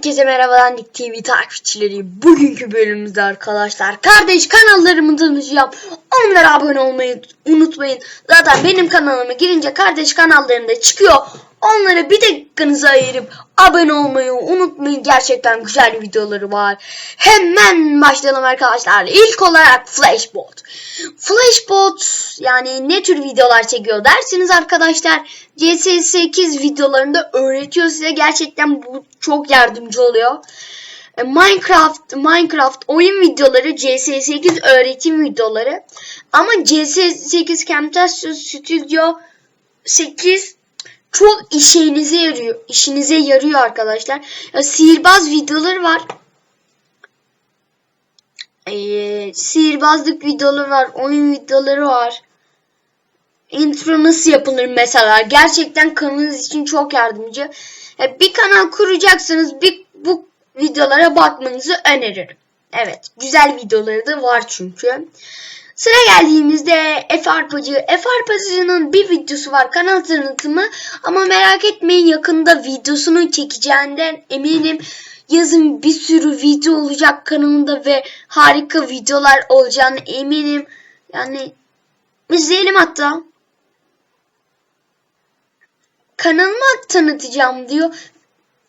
Herkese merhabalar Nick TV takipçileri. Bugünkü bölümümüzde arkadaşlar kardeş kanallarımı tanıtacağım. Onlara abone olmayı unutmayın. Zaten benim kanalıma girince kardeş kanallarında çıkıyor. Onlara bir dakikanızı ayırıp abone olmayı unutmayın. Gerçekten güzel videoları var. Hemen başlayalım arkadaşlar. İlk olarak Flashbot. Flashbot yani ne tür videolar çekiyor dersiniz arkadaşlar. CS8 videolarında öğretiyor size. Gerçekten bu çok yardımcı oluyor. E, Minecraft, Minecraft oyun videoları, CS8 öğretim videoları. Ama CS8 Camtasia Studio 8 çok işinize yarıyor. işinize yarıyor arkadaşlar. Ya, sihirbaz videoları var. Ee, sihirbazlık videoları var. Oyun videoları var. Intro nasıl yapılır mesela. Gerçekten kanalınız için çok yardımcı. Ya, bir kanal kuracaksınız. Bir, bu videolara bakmanızı öneririm. Evet. Güzel videoları da var çünkü. Sıra geldiğimizde Efe Arpacı. Bir videosu var kanal tanıtımı ama merak etmeyin yakında videosunu çekeceğinden eminim. Yazın bir sürü video olacak kanalında ve harika videolar olacağını eminim. Yani izleyelim hatta. Kanalımı tanıtacağım diyor.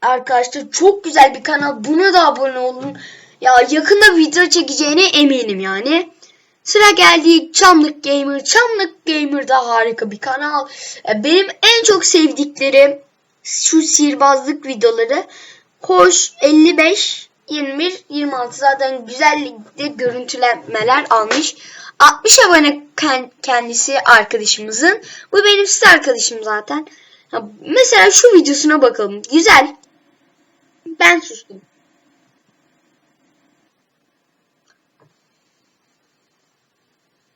Arkadaşlar çok güzel bir kanal. Buna da abone olun. Ya yakında video çekeceğine eminim yani. Sıra geldi Çamlık Gamer. Çamlık Gamer da harika bir kanal. E, Benim en çok sevdiklerim şu sihirbazlık videoları. Hoş 55, 21, 26 zaten güzellikte görüntülemeler almış. 60 abone kendisi arkadaşımızın. Bu benim size arkadaşım zaten. Mesela şu videosuna bakalım. Güzel. Ben sustum.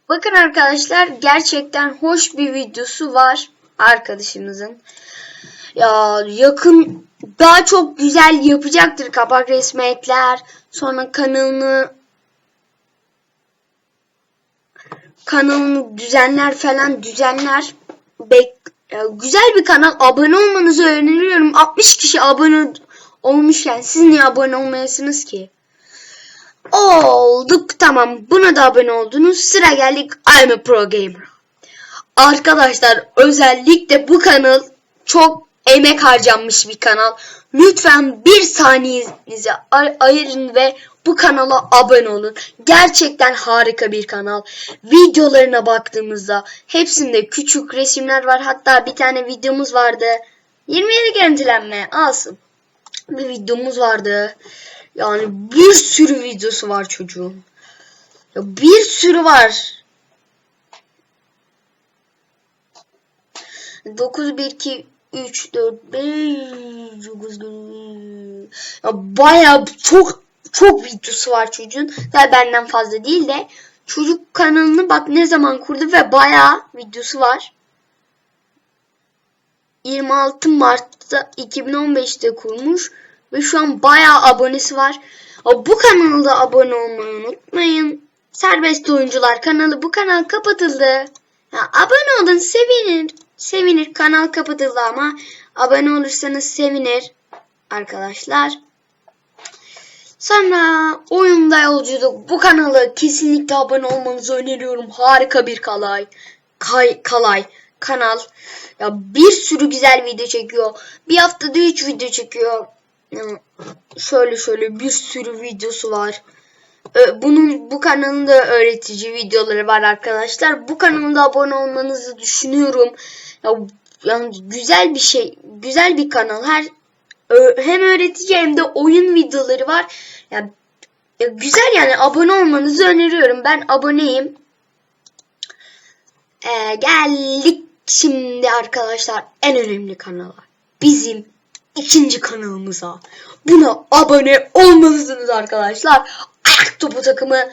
Bakın arkadaşlar gerçekten hoş bir videosu var arkadaşımızın. Ya yakın daha çok güzel yapacaktır kapak resmi ekler. Sonra kanalını kanalını düzenler falan düzenler. Bek ya güzel bir kanal. Abone olmanızı öneriyorum. 60 kişi abone olmuşken siz niye abone olmayasınız ki? Olduk tamam. Buna da abone oldunuz. Sıra geldik I'm a Pro Gamer. Arkadaşlar özellikle bu kanal çok emek harcanmış bir kanal. Lütfen bir saniyenizi ay- ayırın ve bu kanala abone olun. Gerçekten harika bir kanal. Videolarına baktığımızda hepsinde küçük resimler var. Hatta bir tane videomuz vardı. 27 görüntülenme alsın. Bir videomuz vardı. Yani bir sürü videosu var çocuğun. Ya bir sürü var. 9 1 2 3 4 5 9 ya bayağı çok çok videosu var çocuğun. Tabii benden fazla değil de çocuk kanalını bak ne zaman kurdu ve bayağı videosu var. 26 Mart'ta 2015'te kurmuş ve şu an bayağı abonesi var. Bu kanalda abone olmayı unutmayın. Serbest Oyuncular kanalı bu kanal kapatıldı. Ya, abone olun sevinir. Sevinir kanal kapatıldı ama abone olursanız sevinir arkadaşlar. Sonra oyunda yolculuk bu kanalı kesinlikle abone olmanızı öneriyorum. Harika bir kalay. Kay, kalay kanal. Ya bir sürü güzel video çekiyor. Bir haftada 3 video çekiyor. Yani şöyle şöyle bir sürü videosu var. Bunun bu kanalın da öğretici videoları var arkadaşlar. Bu kanalda abone olmanızı düşünüyorum. Ya, yani güzel bir şey, güzel bir kanal. Her hem öğretici hem de oyun videoları var. Yani ya güzel yani abone olmanızı öneriyorum. Ben aboneyim. Ee, geldik şimdi arkadaşlar en önemli kanala. Bizim ikinci kanalımıza. Buna abone olmalısınız arkadaşlar. Ayak topu takımı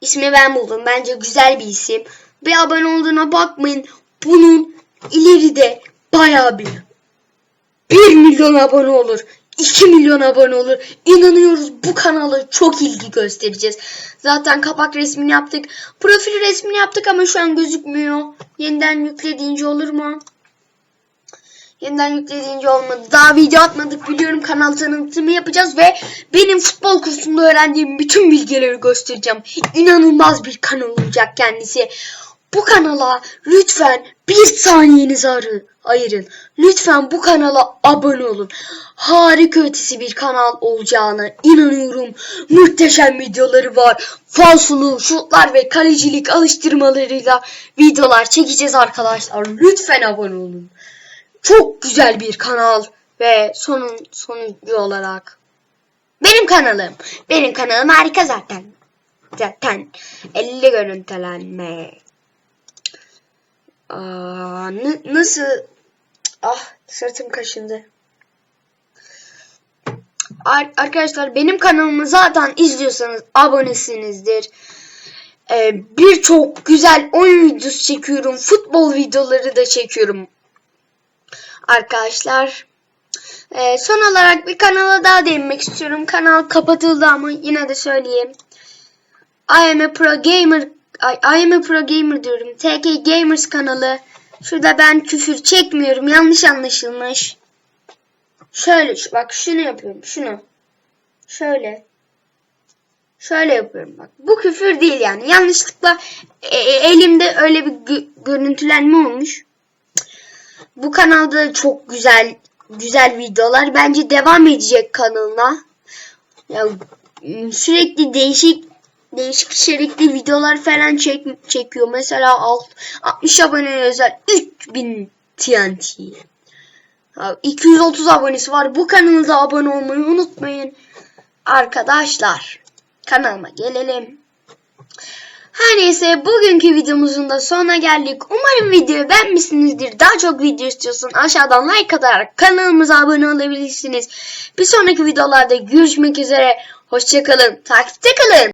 ismi ben buldum. Bence güzel bir isim. Bir abone olduğuna bakmayın. Bunun ileride bayağı bir 1 milyon abone olur. 2 milyon abone olur. İnanıyoruz bu kanala çok ilgi göstereceğiz. Zaten kapak resmini yaptık. Profil resmini yaptık ama şu an gözükmüyor. Yeniden yüklediğince olur mu? Yeniden yüklediğince olmadı. Daha video atmadık biliyorum. Kanal tanıtımı yapacağız ve benim futbol kursunda öğrendiğim bütün bilgileri göstereceğim. İnanılmaz bir kanal olacak kendisi. Bu kanala lütfen bir saniyenizi arı, ayırın. Lütfen bu kanala abone olun. Harika ötesi bir kanal olacağına inanıyorum. Muhteşem videoları var. Falsolu, şutlar ve kalecilik alıştırmalarıyla videolar çekeceğiz arkadaşlar. Lütfen abone olun. Çok güzel bir kanal ve sonun sonucu olarak benim kanalım. Benim kanalım harika zaten. Zaten 50 görüntülenme. Aa, nasıl? Ah sırtım kaşındı. Ar- arkadaşlar benim kanalımı zaten izliyorsanız abonesinizdir. Ee, Birçok güzel oyun videosu çekiyorum. Futbol videoları da çekiyorum. Arkadaşlar. Ee, son olarak bir kanala daha değinmek istiyorum. Kanal kapatıldı ama yine de söyleyeyim. I am a pro gamer I, I am a pro gamer diyorum. TK Gamers kanalı. Şurada ben küfür çekmiyorum. Yanlış anlaşılmış. Şöyle bak şunu yapıyorum. Şunu. Şöyle. Şöyle yapıyorum bak. Bu küfür değil yani. Yanlışlıkla e- e- elimde öyle bir gö- görüntülenme olmuş. Bu kanalda çok güzel güzel videolar. Bence devam edecek kanalına. Ya sürekli değişik değişik içerikli videolar falan çek, çekiyor. Mesela alt, 60 abone özel 3000 TNT. Ya 230 abonesi var. Bu kanalda abone olmayı unutmayın. Arkadaşlar kanalıma gelelim. Her neyse bugünkü videomuzun da sonuna geldik. Umarım videoyu beğenmişsinizdir. Daha çok video istiyorsan aşağıdan like atarak kanalımıza abone olabilirsiniz. Bir sonraki videolarda görüşmek üzere. Hoşçakalın. Takipte kalın.